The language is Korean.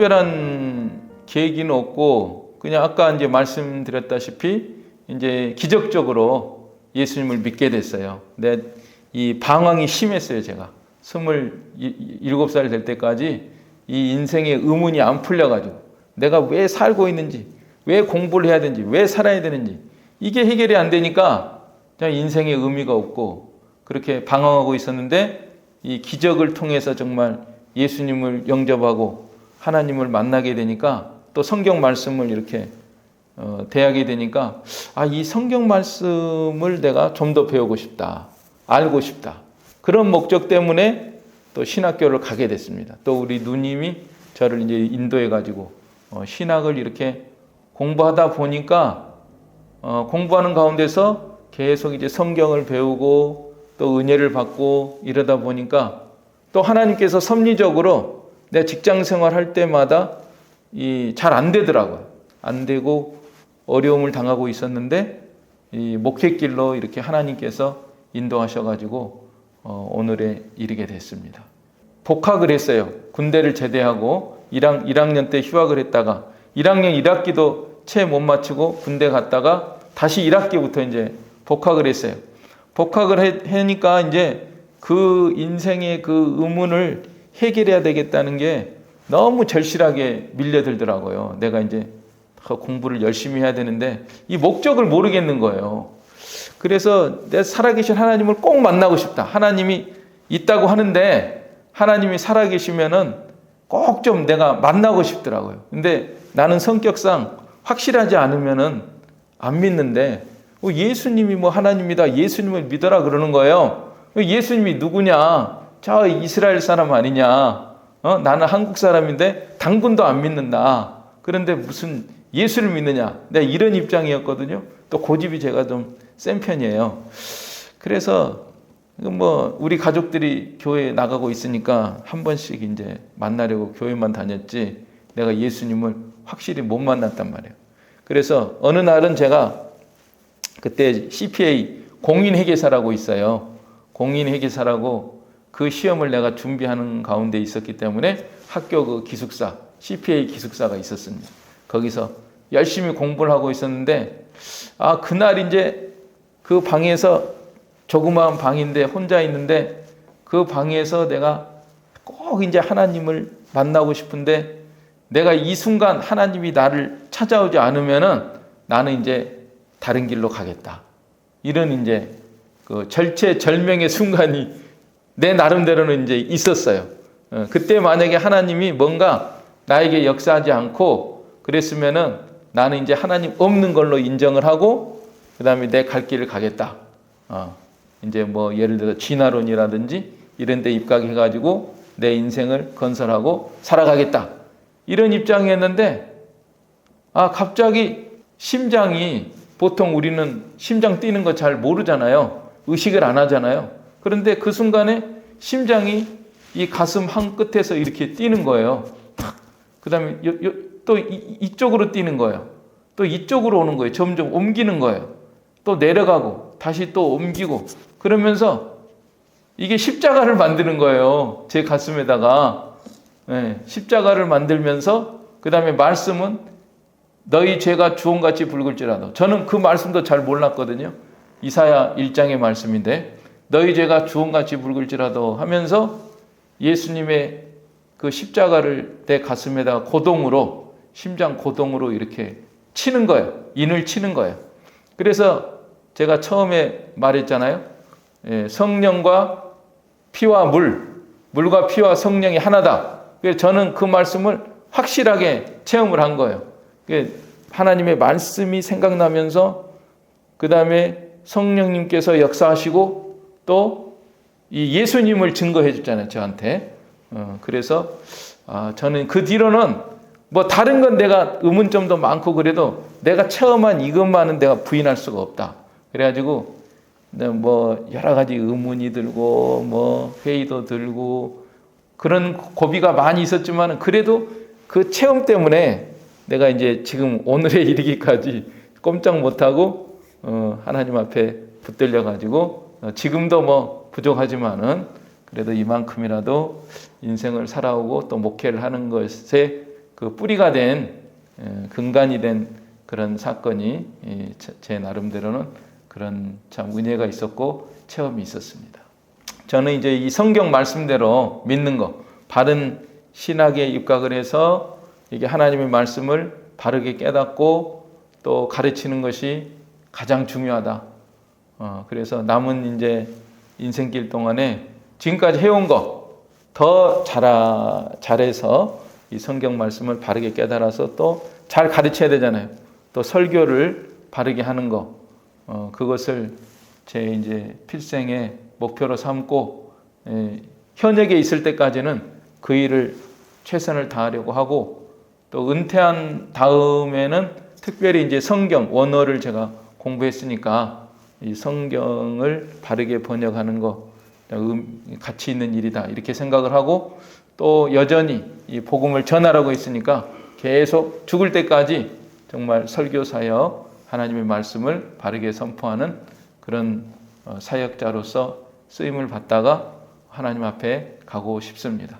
특별한 계기는 없고 그냥 아까 이제 말씀드렸다시피 이제 기적적으로 예수님을 믿게 됐어요. 근데 이 방황이 심했어요, 제가. 스물 일곱 살될 때까지 이 인생의 의문이 안 풀려가지고 내가 왜 살고 있는지, 왜 공부를 해야 되는지, 왜 살아야 되는지 이게 해결이 안 되니까 그냥 인생의 의미가 없고 그렇게 방황하고 있었는데 이 기적을 통해서 정말 예수님을 영접하고 하나님을 만나게 되니까 또 성경 말씀을 이렇게 어, 대하게 되니까 아 이 성경 말씀을 내가 좀 더 배우고 싶다, 알고 싶다 그런 목적 때문에 또 신학교를 가게 됐습니다. 또 우리 누님이 저를 이제 인도해 가지고 어, 신학을 이렇게 공부하다 보니까 어, 공부하는 가운데서 계속 이제 성경을 배우고 또 은혜를 받고 이러다 보니까 또 하나님께서 섭리적으로 내 직장 생활 할 때마다 이 잘 안 되더라고요. 안 되고 어려움을 당하고 있었는데 이 목회길로 이렇게 하나님께서 인도하셔가지고 어, 오늘에 이르게 됐습니다. 복학을 했어요. 군대를 제대하고 1학, 1학년 때 휴학을 했다가 1학년 1학기도 채 못 마치고 군대 갔다가 다시 1학기부터 이제 복학을 했어요. 복학을 해, 하니까 이제 그 인생의 그 의문을 해결해야 되겠다는 게 너무 절실하게 밀려들더라고요. 내가 이제 공부를 열심히 해야 되는데 이 목적을 모르겠는 거예요. 그래서 내 살아계신 하나님을 꼭 만나고 싶다. 하나님이 있다고 하는데 하나님이 살아계시면은 꼭 좀 내가 만나고 싶더라고요. 근데 나는 성격상 확실하지 않으면은 안 믿는데 어, 예수님이 뭐 하나님이다. 예수님을 믿어라 그러는 거예요. 예수님이 누구냐? 저 이스라엘 사람 아니냐? 어? 나는 한국 사람인데 당군도 안 믿는다. 그런데 무슨 예수를 믿느냐? 내가 이런 입장이었거든요. 또 고집이 제가 좀 센 편이에요. 그래서 뭐 우리 가족들이 교회 나가고 있으니까 한 번씩 이제 만나려고 교회만 다녔지 내가 예수님을 확실히 못 만났단 말이에요. 그래서 어느 날은 제가 그때 CPA 공인회계사라고 있어요. 공인회계사라고 그 시험을 내가 준비하는 가운데 있었기 때문에 학교 그 기숙사 CPA 기숙사가 있었습니다. 거기서 열심히 공부를 하고 있었는데 아 그날 이제 그 방에서 조그마한 방인데 혼자 있는데 그 방에서 내가 꼭 이제 하나님을 만나고 싶은데 내가 이 순간 하나님이 나를 찾아오지 않으면은 나는 이제 다른 길로 가겠다. 이런 이제 그 절체절명의 순간이 내 나름대로는 이제 있었어요. 어, 그때 만약에 하나님이 뭔가 나에게 역사하지 않고 그랬으면은 나는 이제 하나님 없는 걸로 인정을 하고 그 다음에 내 갈 길을 가겠다. 어, 이제 뭐 예를 들어 진화론이라든지 이런 데 입각해가지고 내 인생을 건설하고 살아가겠다. 이런 입장이었는데, 아, 갑자기 심장이 보통 우리는 심장 뛰는 거 잘 모르잖아요. 의식을 안 하잖아요. 그런데 그 순간에 심장이 이 가슴 한 끝에서 이렇게 뛰는 거예요. 그 다음에 또 이 쪽으로 뛰는 거예요. 또 이쪽으로 오는 거예요. 점점 옮기는 거예요. 또 내려가고 다시 또 옮기고 그러면서 이게 십자가를 만드는 거예요. 제 가슴에다가 네, 십자가를 만들면서 그 다음에 말씀은 너희 죄가 주홍같이 붉을지라도 저는 그 말씀도 잘 몰랐거든요. 이사야 1장의 말씀인데 너희 죄가 주홍같이 붉을지라도 하면서 예수님의 그 십자가를 내 가슴에다가 고동으로 심장 고동으로 이렇게 치는 거예요. 인을 치는 거예요. 그래서 제가 처음에 말했잖아요. 예, 성령과 피와 물, 물과 피와 성령이 하나다. 그래서 저는 그 말씀을 확실하게 체험을 한 거예요. 하나님의 말씀이 생각나면서 그 다음에 성령님께서 역사하시고 또 이 예수님을 증거해 줬잖아요. 저한테. 어, 그래서 아, 저는 그 뒤로는 뭐 다른 건 내가 의문점도 많고 그래도 내가 체험한 이것만은 내가 부인할 수가 없다. 그래가지고 뭐 여러 가지 의문이 들고 뭐 회의도 들고 그런 고비가 많이 있었지만 그래도 그 체험 때문에 내가 이제 지금 오늘에 이르기까지 꼼짝 못하고 어 하나님 앞에 붙들려 가지고 어 지금도 뭐 부족하지만은 그래도 이만큼이라도 인생을 살아오고 또 목회를 하는 것에 그 뿌리가 된 에, 근간이 된 그런 사건이 제 나름대로는 그런 참 은혜가 있었고 체험이 있었습니다. 저는 이제 이 성경 말씀대로 믿는 거, 바른 신학에 입각을 해서 이게 하나님의 말씀을 바르게 깨닫고 또 가르치는 것이 가장 중요하다. 어, 그래서 남은 이제 인생길 동안에 지금까지 해온 거 더 잘하, 잘해서 이 성경 말씀을 바르게 깨달아서 또 잘 가르쳐야 되잖아요. 또 설교를 바르게 하는 거, 어, 그것을 제 이제 필생의 목표로 삼고 에, 현역에 있을 때까지는 그 일을 최선을 다하려고 하고 또 은퇴한 다음에는 특별히 이제 성경 원어를 제가 공부했으니까 이 성경을 바르게 번역하는 거 음, 가치 있는 일이다 이렇게 생각을 하고 또 여전히 이 복음을 전하라고 있으니까 계속 죽을 때까지 정말 설교 사역 하나님의 말씀을 바르게 선포하는 그런 어, 사역자로서 쓰임을 받다가 하나님 앞에 가고 싶습니다.